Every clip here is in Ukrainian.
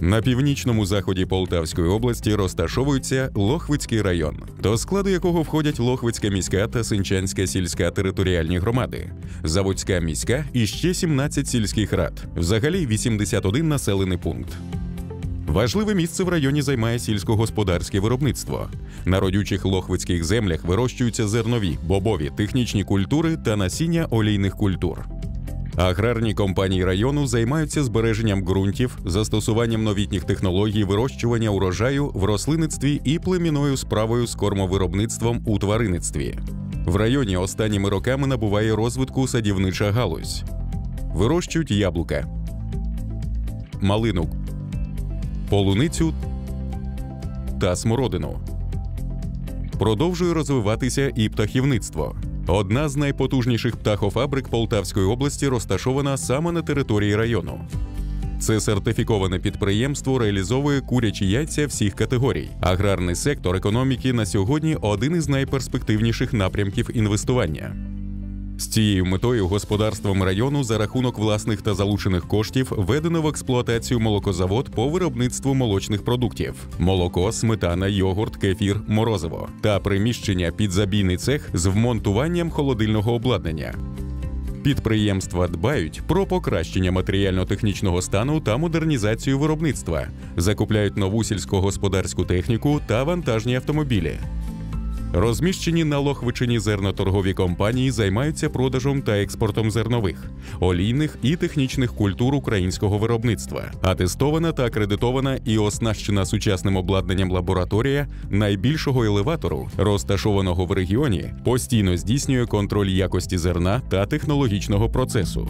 На північному заході Полтавської області розташовується Лохвицький район, до складу якого входять Лохвицька міська та Синчанська сільська територіальні громади, Заводська міська і ще 17 сільських рад, взагалі 81 населений пункт. Важливе місце в районі займає сільськогосподарське виробництво. На родючих лохвицьких землях вирощуються зернові, бобові, технічні культури та насіння олійних культур. Аграрні компанії району займаються збереженням ґрунтів, застосуванням новітніх технологій вирощування урожаю в рослинництві і племінною справою з кормовиробництвом у тваринництві. В районі останніми роками набуває розвитку садівнича галузь. Вирощують яблука, малину, полуницю та смородину. Продовжує розвиватися і птахівництво. Одна з найпотужніших птахофабрик Полтавської області розташована саме на території району. Це сертифіковане підприємство реалізовує курячі яйця всіх категорій. Аграрний сектор економіки на сьогодні один із найперспективніших напрямків інвестування. З цією метою господарством району за рахунок власних та залучених коштів введено в експлуатацію молокозавод по виробництву молочних продуктів: молоко, сметана, йогурт, кефір, морозиво та приміщення під забійний цех з вмонтуванням холодильного обладнання. Підприємства дбають про покращення матеріально-технічного стану та модернізацію виробництва, закупляють нову сільськогосподарську техніку та вантажні автомобілі. Розміщені на Лохвичині зерноторгові компанії займаються продажем та експортом зернових, олійних і технічних культур українського виробництва. Атестована та акредитована і оснащена сучасним обладнанням лабораторія найбільшого елеватору, розташованого в регіоні, постійно здійснює контроль якості зерна та технологічного процесу.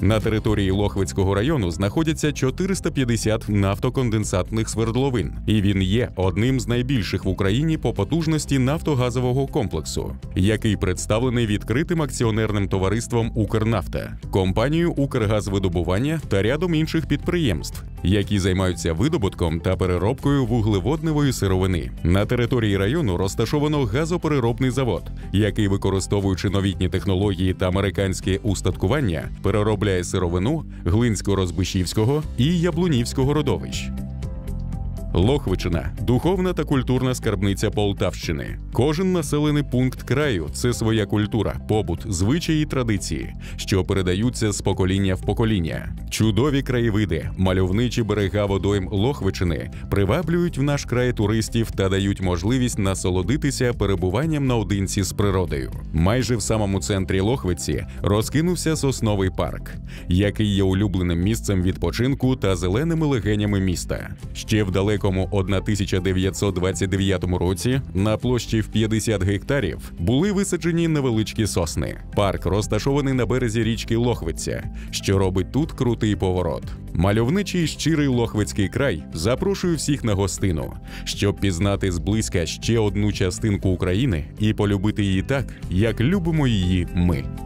На території Лохвицького району знаходяться 450 нафтоконденсатних свердловин, і він є одним з найбільших в Україні по потужності нафтогазового комплексу, який представлений відкритим акціонерним товариством Укрнафта, компанією Укргазвидобування та рядом інших підприємств, які займаються видобутком та переробкою вуглеводневої сировини. На території району розташовано газопереробний завод, який, використовуючи новітні технології та американське устаткування, переробляє сировину Глинсько-Розбишівського і Яблунівського родовищ. Лохвичина духовна та культурна скарбниця Полтавщини. Кожен населений пункт краю це своя культура, побут, звичаї і традиції, що передаються з покоління в покоління. Чудові краєвиди, мальовничі берега водойм Лохвичини приваблюють в наш край туристів та дають можливість насолодитися перебуванням наодинці з природою. Майже в самому центрі Лохвиці розкинувся сосновий парк, який є улюбленим місцем відпочинку та зеленими легенями міста. Ще в далекому 1929 році на площі в 50 гектарів були висаджені невеличкі сосни. Парк розташований на березі річки Лохвиця, що робить тут крутий поворот. Мальовничий щирий Лохвицький край запрошую всіх на гостину, щоб пізнати зблизька ще одну частинку України і полюбити її так, як любимо її ми.